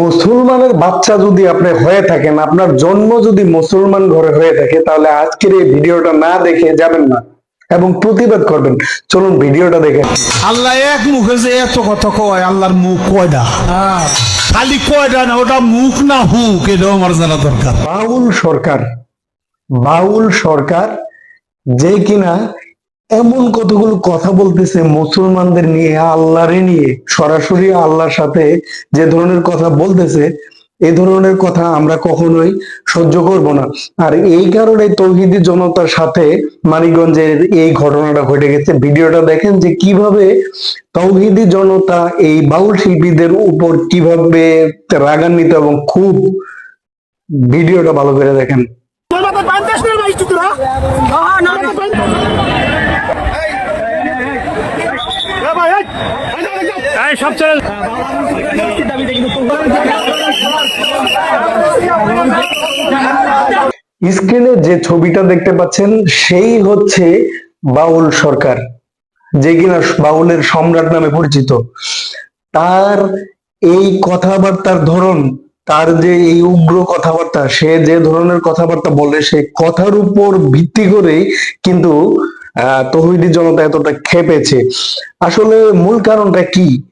মুসলমানের বাচ্চা যদি আপনি হয়ে থাকেন আপনার জন্ম যদি মুসলমান ঘরে হয়ে থাকে তাহলে আজকের এই ভিডিওটা না দেখে যাবেন না এবং প্রতিবাদ করবেন। চলুন ভিডিওটা দেখে আল্লাহ এক মুখে যে এত কথা কয় আল্লাহর মুখ কয়টা খালি কয়টা না ওটা মুখ না হুক এটাও আমার জানা দরকার। বাউল সরকার বাউল সরকার যে কিনা এমন কতগুলো কথা বলতেছে মুসলমানদের নিয়ে, আল্লাহরে নিয়ে, সরাসরি আল্লাহর সাথে যে ধরনের কথা বলতেছে এই ধরনের কথা আমরা কখনোই সহ্য করব না। আর এই কারণে তৌহিদি জনতার সাথে মানিকগঞ্জের এই ঘটনাটা ঘটে গেছে। ভিডিওটা দেখেন যে কীভাবে তৌহিদি জনতা এই বাউল শিল্পীদের উপর কীভাবে রাগান্বিত এবং খুব ভিডিওটা ভালো করে দেখেন। সব চ্যানেল স্ক্রিনে যে ছবিটা দেখতে পাচ্ছেন, সেই হচ্ছে বাউল সরকার, যে কিনা বাউলের সম্রাট নামে পরিচিত। তার এই কথাবার্তার ধরন, তার যে এই উগ্র কথাবার্তা, সে যে ধরনের কথাবার্তা বলে, সে কথার উপর ভিত্তি করে কিন্তু, আহ, তহিদি জনতা এতটা খেপেছে। আসলে মূল কারণটা কি?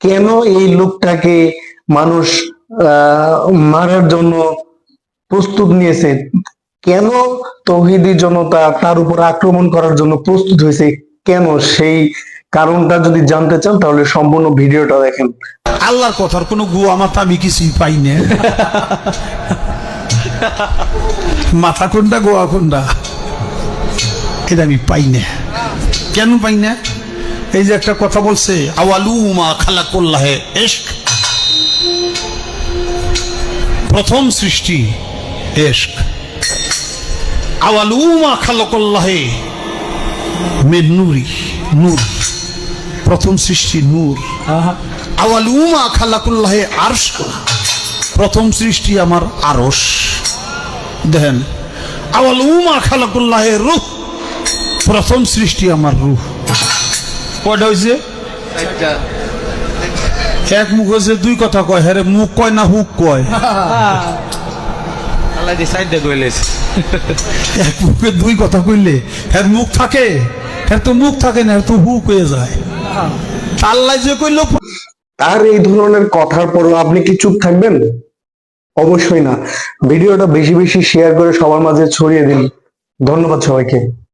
কেন এই লোকটাকে মানুষ মারার জন্য প্রস্তুত নিয়েছে? কেন তৌহিদি জনতা তার উপর আক্রমণ করার জন্য প্রস্তুত হয়েছে? কেন? সেই কারণটা যদি জানতে চান, তাহলে সম্পূর্ণ ভিডিওটা দেখেন। আল্লাহর কথার কোনো গুয়া মাথা আমি কিছুই পাই না। মাথা কোনটা, গোয়া কোনটা? এটা আমি পাই না। কেন পাই না? এই যে একটা কথা বলছে আওয়ালু মা এশক। প্রথম সৃষ্টি এশক। আওয়ালু মা খালা করলাহে মে নুরি নূর। প্রথম সৃষ্টি নূর। আওয়ালুমা খালাকুল্লাহে আরশ প্রথম সৃষ্টি আমার আরশ। দেখেন আওয়ালুমা খালাকুল্লাহে রুহ। প্রথম সৃষ্টি আমার রুহ। কয়টা হয়েছে এক মুখ হয়েছে দুই কথা কয়। হ্যাঁ মুখ কয় না হুক কয়? এক মুখে দুই কথা কইলে হ্যাঁ মুখ থাকে হ্যাঁ তো মুখ থাকে না তো হুক হয়ে যায়। আল্লাহ যে কইলো তার এই ধরনের কথার পরও আপনি কি চুপ থাকবেন? অবশ্যই না। ভিডিওটা বেশি বেশি শেয়ার করে সবার মাঝে ছড়িয়ে দিন। ধন্যবাদ সবাইকে।